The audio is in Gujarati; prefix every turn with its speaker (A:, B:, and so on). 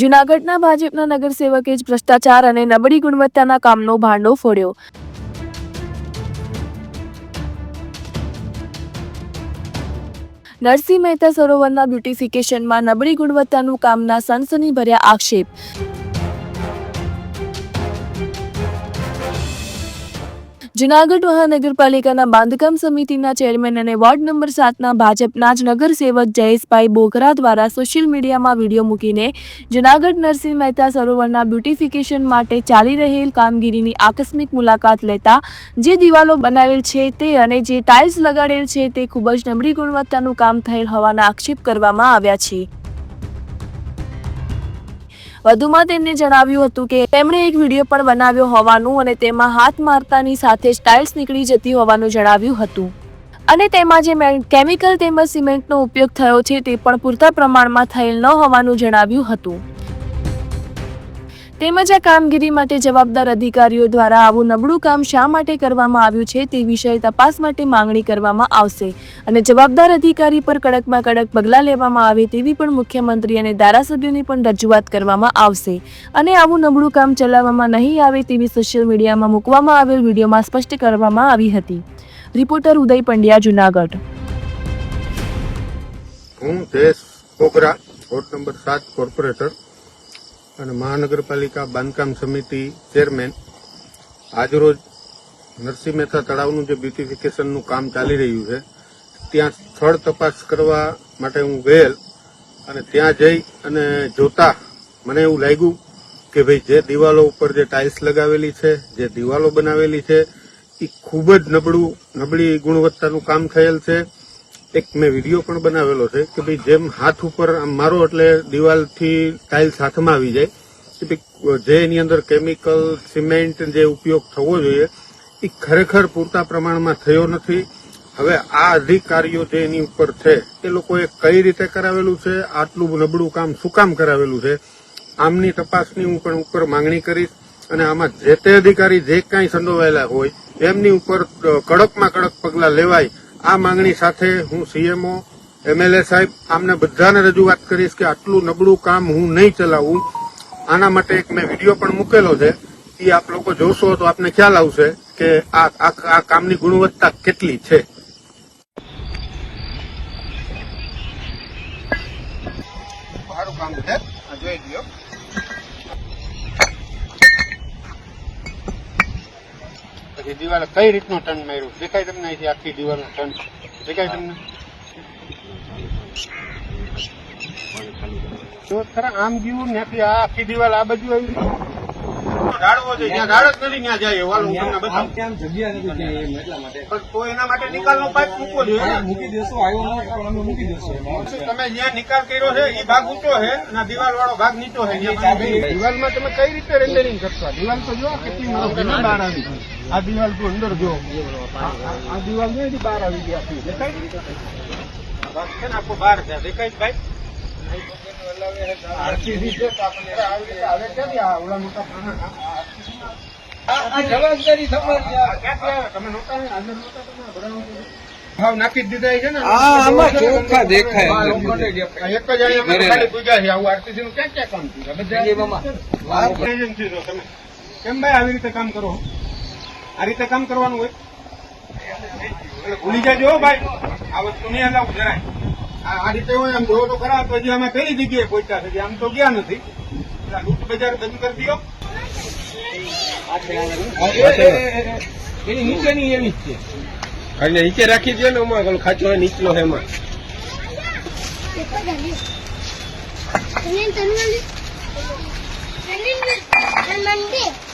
A: જૂનાગઢના ભાજપના નગરસેવકે જ ભ્રષ્ટાચાર અને નબળી ગુણવત્તાના કામનો ભાંડો ફોડ્યો. નરસિંહ મહેતા સરોવરના બ્યુટિફિકેશનમાં નબળી ગુણવત્તાનું કામના સનસનીભર્યા આક્ષેપ. જૂનાગઢ મહાનગરપાલિકાના બાંધકામ સમિતિના ચેરમેન અને વોર્ડ નંબર સાતના ભાજપના જ નગરસેવક જયેશભાઈ બોગરા દ્વારા સોશિયલ મીડિયામાં વીડિયો મૂકીને જૂનાગઢ નરસિંહ મહેતા સરોવરના બ્યુટિફિકેશન માટે ચાલી રહેલ કામગીરીની આકસ્મિક મુલાકાત લેતા જે દિવાલો બનાવેલ છે તે અને જે ટાઇલ્સ લગાડેલ છે તે ખૂબ જ નબળી ગુણવત્તાનું કામ થયેલ હોવાના આક્ષેપ કરવામાં આવ્યા છે. વધુમાં તેમણે જણાવ્યું હતું કે તેમણે એક વીડિયો પણ બનાવ્યો હોવાનું અને તેમાં હાથ મારતાની સાથે જ ટાઇલ્સ નીકળી જતી હોવાનું જણાવ્યું હતું. અને તેમાં જે કેમિકલ તેમજ સિમેન્ટનો ઉપયોગ થયો છે તે પણ પૂરતા પ્રમાણમાં થયેલ ન હોવાનું જણાવ્યું હતું. તેમજ આ કામગીરી માટે જવાબદાર અધિકારીઓ દ્વારા આવું નબળું કામ શા માટે કરવામાં આવ્યું છે તે વિષય તપાસ માટે માંગણી કરવામાં આવશે. અને જવાબદાર અધિકારી પર કડકમાં કડક પગલાં લેવામાં આવે તેવી પણ મુખ્યમંત્રી અને ધારાસભ્યોની પણ રજૂઆત કરવામાં આવશે. અને આવું નબળું કામ ચલાવવામાં નહીં આવે તેવી સોશિયલ મીડિયામાં મૂકવામાં આવેલ વિડીયોમાં સ્પષ્ટ કરવામાં આવી હતી. રિપોર્ટર ઉદય પંડ્યા, જુનાગઢ.
B: હું દેશ વોર્ડ નંબર સાત કોર્પોરેટર. અને મહાનગરપાલિકા બાંધકામ સમિતિ ચેરમેન આજરોજ નરસિંહ મહેતા તળાવનું જે બ્યુટિફિકેશનનું કામ ચાલી રહ્યું છે, ત્યાં સ્થળ તપાસ કરવા માટે હું ગયેલ અને ત્યાં જઈ અને જોતા મને એવું લાગ્યું કે ભાઈ જે દિવાલો ઉપર જે ટાઇલ્સ લગાવેલી છે, જે દિવાલો બનાવેલી છે એ ખૂબ જ નબળું, નબળી ગુણવત્તાનું કામ થયેલ છે. એક મેં વીડિયો પણ બનાવેલો છે કે ભાઈ જેમ હાથ ઉપર આમ મારો એટલે દિવાલથી ટાઇલ્સ હાથમાં આવી જાય, કે જે એની અંદર કેમિકલ સિમેન્ટ જે ઉપયોગ થવો જોઈએ, એ ખરેખર પૂરતા પ્રમાણમાં થયો નથી. હવે આ અધિકારીઓ જે એની ઉપર છે, એ લોકોએ કઈ રીતે કરાવેલું છે, આટલું નબળું કામ શું કામ કરાવેલું છે, આમની તપાસની હું પણ ઉપર માંગણી કરીશ. અને આમાં જે તે અધિકારી જે કાંઈ સંડોવાયેલા હોય, એમની ઉપર કડકમાં કડક પગલાં લેવાય આ માંગણી સાથે હું સીએમઓ એમએલએ સાહેબ, આમને બધાને રજૂઆત કરીશ કે આટલું નબળું કામ હું નહીં ચલાવું. આના માટે એક મેં વીડિયો પણ મૂકેલો છે. એ આપ લોકો જોશો તો આપને ખ્યાલ આવશે કે આ આ કામની ગુણવત્તા કેટલી છે. કામ છે. જોઈ લ્યો. દિવાલે કઈ રીતનો ટન માર્યું? દેખાય તમને અહીંથી આખી દિવાલનો ટન? દેખાય તમને? ખરા આમ ગયું ત્યાંથી આ આખી દિવાલ આ બાજુ આવી ઢાળવો જોઈએ ત્યાં જ નથી ત્યાં જાય વાલ તમને બતાવું.
C: ત્યાં જગ્યા નથી એટલા માટે?
B: પણ તો એના માટે નિકાલનો પાઇપ મૂકવો જોઈએ.
C: મૂકી દેશો આવ્યો અમે મૂકી દેશો.
B: તમે જ્યાં નિકાલ કર્યો છે એ ભાગ ઊંચો છે અને દિવાલ વાળો ભાગ નીચો છે. દિવાલમાં તમે કઈ રીતે રેન્ડરિંગ કરશો? દિવાલ તો જો કેટલી બહાર આવી આ દિવાલ તું અંદર જો. આ- દિવાલ નહીં એની બહાર આવી ગયા દેખાય છે? ને આખો બહાર છે. દેખાય છે ભાઈ? છે આવી છે ને આ ઓલા મોટા
C: જવાબદારી?
B: તમે અંદર તમે? ભરાવા ભાવ નાખી જ દીધા છે ને?
C: આમાં ચોખ્ખા દેખાય
B: એક જ ખાલી પૂજા છે. આવું આરતી નું ક્યાં ક્યાં કામ થયું? બધા તમે કેમ ભાઈ આવી રીતે કામ કરો? આ રીતે કામ કરવાનું હોય એટલે ભૂલી જાજો હો ભાઈ આ વસ્તુ નહીં હલાવું જરાય આ આ રીતે હોય આમ જોવો તો ખરા તો હજી અમે કઈ જગ્યાએ પહોંચ્યા છે આમ તો ગયા નથી લૂંટ બજાર બંધ કરી દો
C: એની નીચેની એવી જ છે
D: અને નીચે રાખી દો ને એમાં ઓલો ખાચો હોય નીચલો એમાં
E: tenuales.